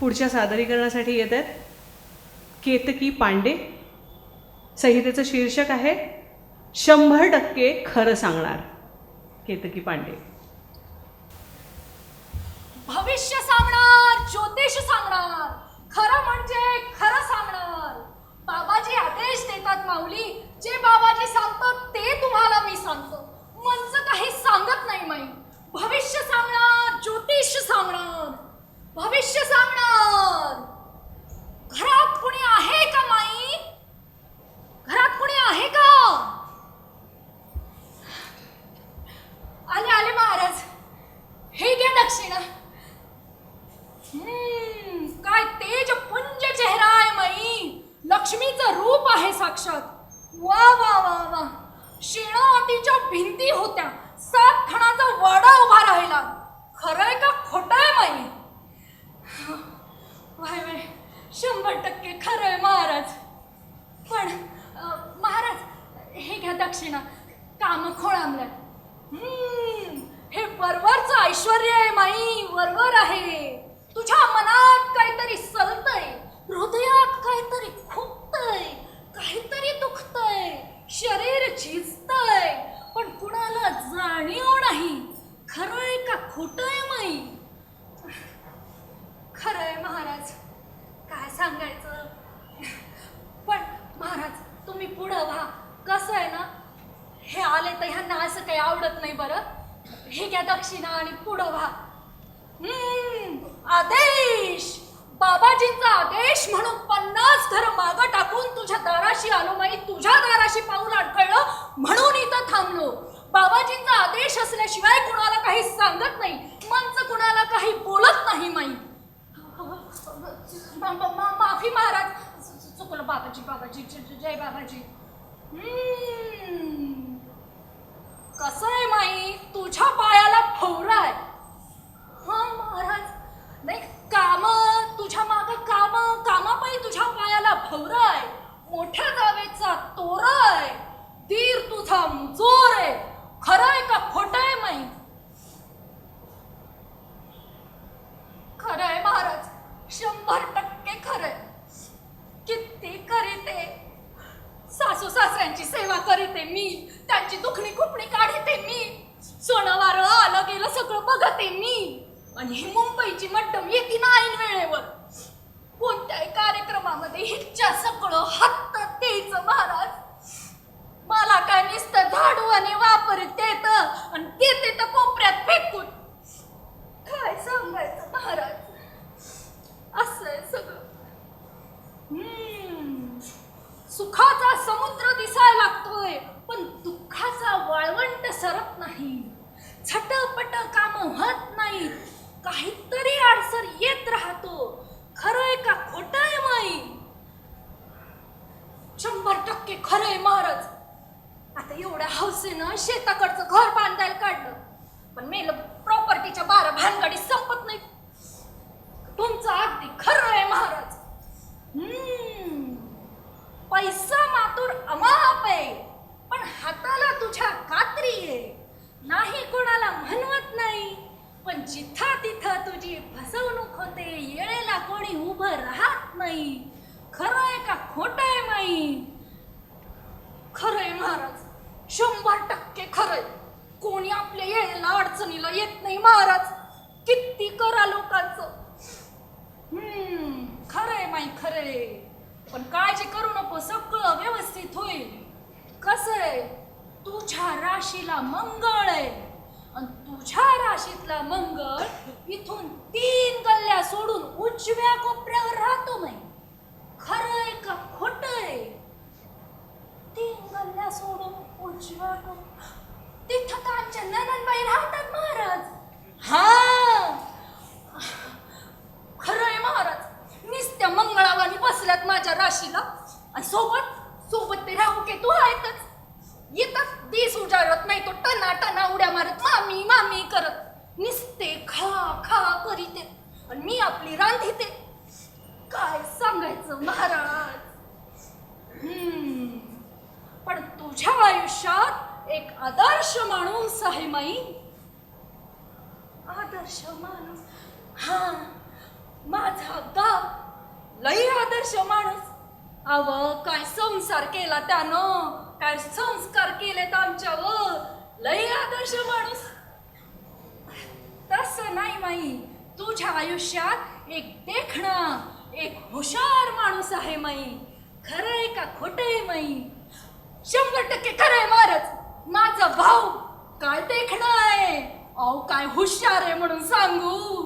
पुढच्या सादरीकरणासाठी येत आहेत केतकी पांडे. संहितेचं शीर्षक आहे शंभर टक्के खरं सांगणार. केतकी पांडे. भविष्य सांगणार ज्योतिष सांगणार. खरं म्हणजे खरं सांगणार बाबाजी आदेश देतात माऊली जे बाबाजी सांगतात ते तुम्हाला मी सांगतो मनचं काही सांगत नाही माई भविष्य सांगणार ज्योतिष सांगणार भविष्य सांगणार घरात कुणी आहे का माई घरात कुणी आहे का आले आले महाराज हे घ्या दक्षिणा हम्म, काय तेज पुंज चेहरा आहे मई लक्ष्मीचं रूप आहे साक्षात वा वा वा वा शेणावतीच्या भिंती होत्या सात खणाचा वाडा उभा राहिला खरंय का खोटंय मई वाय वाय शंभर टक्के खरंय महाराज पण अं, महाराज हे घ्या दक्षिणा काम खोळांबल्या हम्म, हे वरवरचं ऐश्वर आहे माई वरवर आहे तुझ्या मनात काहीतरी सलतय हृदयात काहीतरी खुपतय काहीतरी दुखतय शरीर झिजतय पण कुणाला जाणीव नाही खरंय का खोटंय माई खरंय महाराज काय सांगायचं पण महाराज तुम्ही पुढं व्हा कसं आहे ना हे आले तर ह्यांना असं काही आवडत नाही बरं. हे घ्या दक्षिणा आणि पुढं व्हा. हम्म, आदेश. बाबाजींचा आदेश म्हणून पन्नास घर मागं टाकून तुझ्या दाराशी आलो माई तुझ्या दाराशी पाऊल अडकळलं म्हणून इथं थांबलो. बाबाजींचा आदेश असल्याशिवाय कुणाला काही सांगत नाही. मंच कुणाला काही बोलत नाही माई. माफी महाराज. चुकलं बाबाजी बाबाजी. जय बाबाजी. हम्म. कसं आहे माई? तुझ्या पायाला फवरा आहे हा महाराज. नाही काम तुझ्या माग काम कामापायी तुझ्या पायाला भवरा आहे मोठ्या जावेचा तोरा आहे तीर तुझा मुजोर आहे खरंय का खोटंय माई खरंय महाराज शंभर टक्के खरंय किती करीते सासू सासऱ्यांची सेवा करीते मी. त्यांची दुखणी खुपणी काढते मी. सोनावार आलं गेलं सगळं बघते मी. आणि ही मुंबईची मड्डम येते ना ऐन वेळेवर. कोणत्याही कार्यक्रमामध्ये हिच्या सगळं हत्त द्यायचं महाराज. मला काय नुसतं झाडू आणि वापर देत आणि देते तर कोपऱ्यात फेकून काय सांगायचं महाराज असं आहे सगळं हम्म. सुखाचा समुद्र दिसायला लागतोय पण दुःखाचा वाळवंट सरत नाही झटपट काम होत नाही काहीतरी अडसर येत राहतो खरंय का खोटंय माई शंभर टक्के खरंय महाराज आता एवढ्या हौसेनं शेताकडचं घर बांधायला काढलं. पण मेलं प्रॉपर्टीच्या बारा भानगडी संपत नाही तुमचं अगदी खरं आहे महाराज. पैसा मातूर अमाप आहे. पण हाताला तुझ्या कात्री आहे. नाही कोणाला म्हणवत नाही. पण जिथं तिथं तुझी फसवणूक होते येळेला कोणी उभं राहत नाही. खरं आहे का खोटं आहे माई? खरंय महाराज. शंभर टक्के खरंय. कोणी आपल्या येळेला अडचणीला येत नाही महाराज. किती करा लोकांचं. हम्म खरंय माई खरंय. पण काळजी करू नको सगळं व्यवस्थित होईल. कसं आहे तुझ्या राशीला मंगळ आहे. आणि तुझ्या राशीतला मंगळ इथून तीन गल्ल्या सोडून उजव्या कोपऱ्यावर राहतो नाही खरंय का खोटंय? तीन गल्ल्या सोडून तिथं कांच्या नननबाई राहतात महाराज. हा. खरंय महाराज. निस्त्या मंगळावानी बसल्यात माझ्या राशीला. आणि सोबत सोबत ते राहू के तू आहेतच येतात दिस उजाडत नाही तो टना टना उड्या मारत मामी मामी करत निस्ते खा खा करीते आणि मी आपली रांधीते काय सांगायचं महाराज हम्म पण तुझ्या आयुष्यात एक आदर्श माणूस आहे माई आदर्श माणूस. हा माझा गाव लई आदर्श माणूस. अव काय संसार केला त्यानं? काय संस्कार केलेत आमच्यावर? लई आदर्श माणूस. तस नाही माई. तुझ्या आयुष्यात एक देखणा एक हुशार माणूस आहे माई. खरंय का खोटय माई? शंभर टक्के खरंय मारच माझा भाऊ काय देखणं आहे? अहो काय हुशार आहे म्हणून सांगू.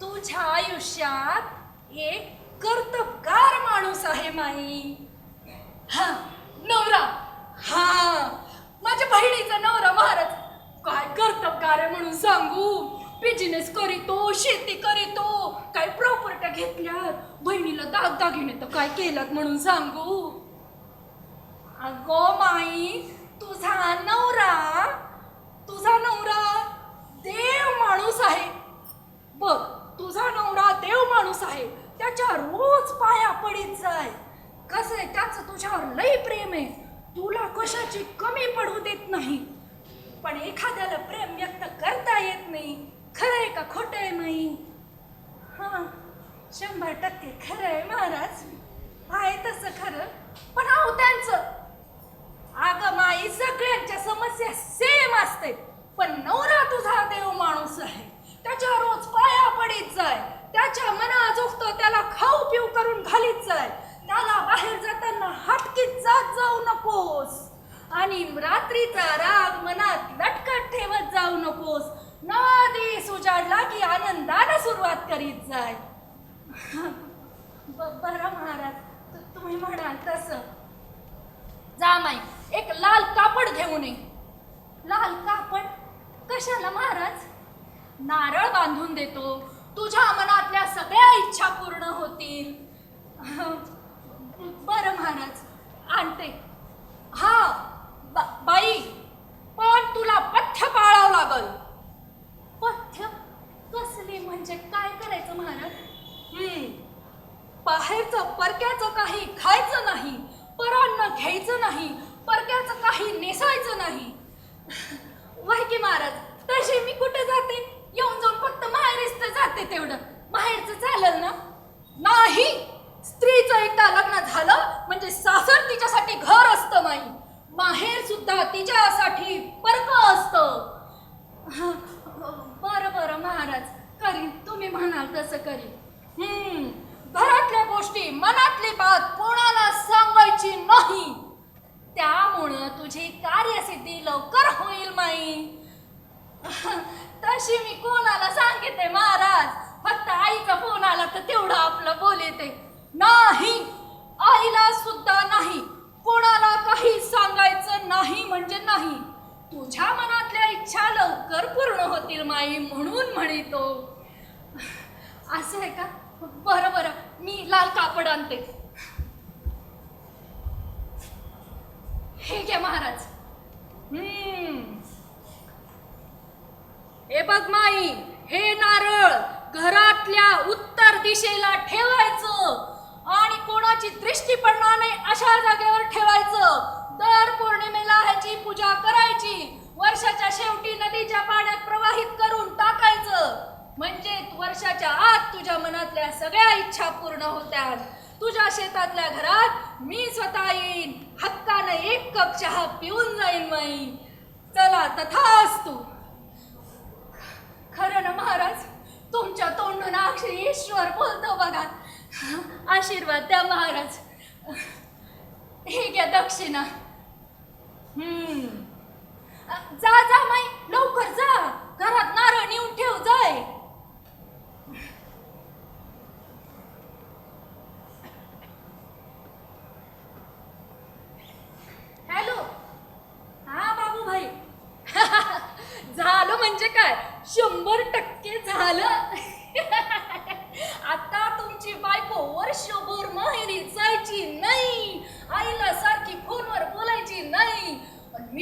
तुझ्या आयुष्यात एक कर्तबगार माणूस आहे माई. हा नवरा. हा माझ्या बहिणीचा नवरा महाराज. काय कर्तबगार आहे म्हणून सांगू. बिझनेस करीतो शेती करीतो. काय प्रॉपर्ट्या घेतल्यात. बहिणीला दाग दागिने तर काय केलं म्हणून सांगू. अगो माई तुझा नवरा तुझा नवरा देव माणूस आहे बघ तुझा नवरा देव माणूस आहे त्याच्या रोज पाया पडीत जाय कसं आहे त्याचं तुझ्यावर लई प्रेम आहे तुला कशाची कमी पडू देत नाही पण एखाद्याला प्रेम व्यक्त करता येत नाही खरं आहे का खोटं आहे माई हा शंभर टक्के खरं आहे महाराज. आहे तसं खरं. पण आहो त्यांचं. अगं माई सगळ्यांच्या समस्या सेम असते. पण नवरा तुझा देव माणूस आहे. त्याच्या रोज पाया पडीत जाय. त्याच्या मनाजोगत त्याला खाऊ पिऊ करून घालीत जाय. त्याला बाहेर जाताना हटकीत जात जाऊ नकोस. आणि रात्रीचा राग मनात लटकत ठेवत जाऊ नकोस. नवा दिवस उजाडला की आनंदानं सुरुवात करीत जाय. बरं महाराज तुम्ही म्हणाल तसं. जा माई एक लाल कापड घेऊन ये. लाल कापड? कशाला महाराज? नारळ बांधून देतो. तुझ्या मनातल्या सगळ्या इच्छा पूर्ण होतील. बरं महाराज आणते. हा बा- बाई पण तुला पथ्य पाळावं लागल. पथ्य? कसली? म्हणजे काय करायचं महाराज? बाहेरचं परक्याचं काही खायचं नाही परांना घ्यायचं नाही परक्याचं काही नेसायचं नाही. वय की महाराज तशी मी कुठे जाते? येऊन जाऊन फक्त माहेरीच तर जाते तेवढं. बाहेरचं चालेल ना? नाही! स्त्रीचं एकदा लग्न झालं म्हणजे सासर तिच्यासाठी घर असतं नाही माहेर सुद्धा तिच्यासाठी परक असतं. बरं बरं महाराज. करीन. तुम्ही म्हणाल तसं करीन. हम्म. घरातल्या गोष्टी मनातली बात कोणाला सांगायची नाही. त्यामुळं तुझी कार्यसिद्धी लवकर होईल माई. तशी मी कोणाला सांगते महाराज? फक्त आईचा फोन आला तर तेवढं आपलं बोलते. नाही आईला सुद्धा नाही. कोणाला काही सांगायचं नाही म्हणजे नाही. तुझ्या मनातल्या इच्छा लवकर पूर्ण होतील माई म्हणून म्हणतो. असं आहे का? बरं बरं. मी लाल कापड आणते. हे घ्या महाराज. हम्म. हे बघ माई हे नारळ घरातल्या उत्तर दिशेला ठेवायचं आणि कोणाची दृष्टी पडणार नाही अशा जागेवर ठेवायचं. दर पौर्णिमेला ह्याची पूजा करायची वर्षाच्या शेवटी नदीच्या पाण्यात प्रवाहित करून टाकायचं. म्हणजे वर्षाच्या आत तुझ्या मनातल्या सगळ्या इच्छा पूर्ण होत्या तुझ्या शेतातल्या घरात मी स्वतः येईन. हक्कानं एक कप चहा पिऊन जाईन माई चला तथास्तु. खरं ना महाराज? तुमच्या तोंडून अक्षर ईश्वर बोलतो बघा. आशीर्वाद द्या महाराज. हे घ्या दक्षिणा. हम्म. जा जा माई लवकर जा. घरात नारळ नेऊन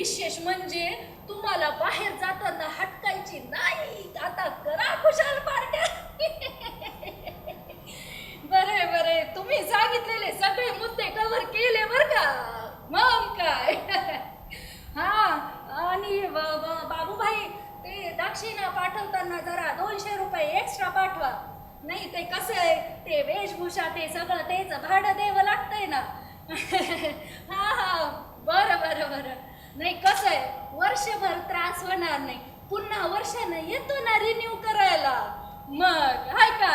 विशेष म्हणजे तुम्हाला बाहेर जाताना हटकायची नाही आता करा खुशाल पार्ट्या. बरे बरे तुम्ही सांगितलेले सगळे मुद्दे कव्हर केले बर का? मग काय? हा आणि बाबूभाई ते दक्षिणा पाठवताना जरा दोनशे रुपये एक्स्ट्रा पाठवा. नाही ते कसं आहे ते वेशभूषा ते सगळं तेच भाडं द्यावं लागतंय ना. हा हा. बरं बरं बरं. नाही कसं आहे? वर्षभर त्रास होणार नाही. पुन्हा वर्षानं येतो ना रिन्यू करायला. मग हाय का?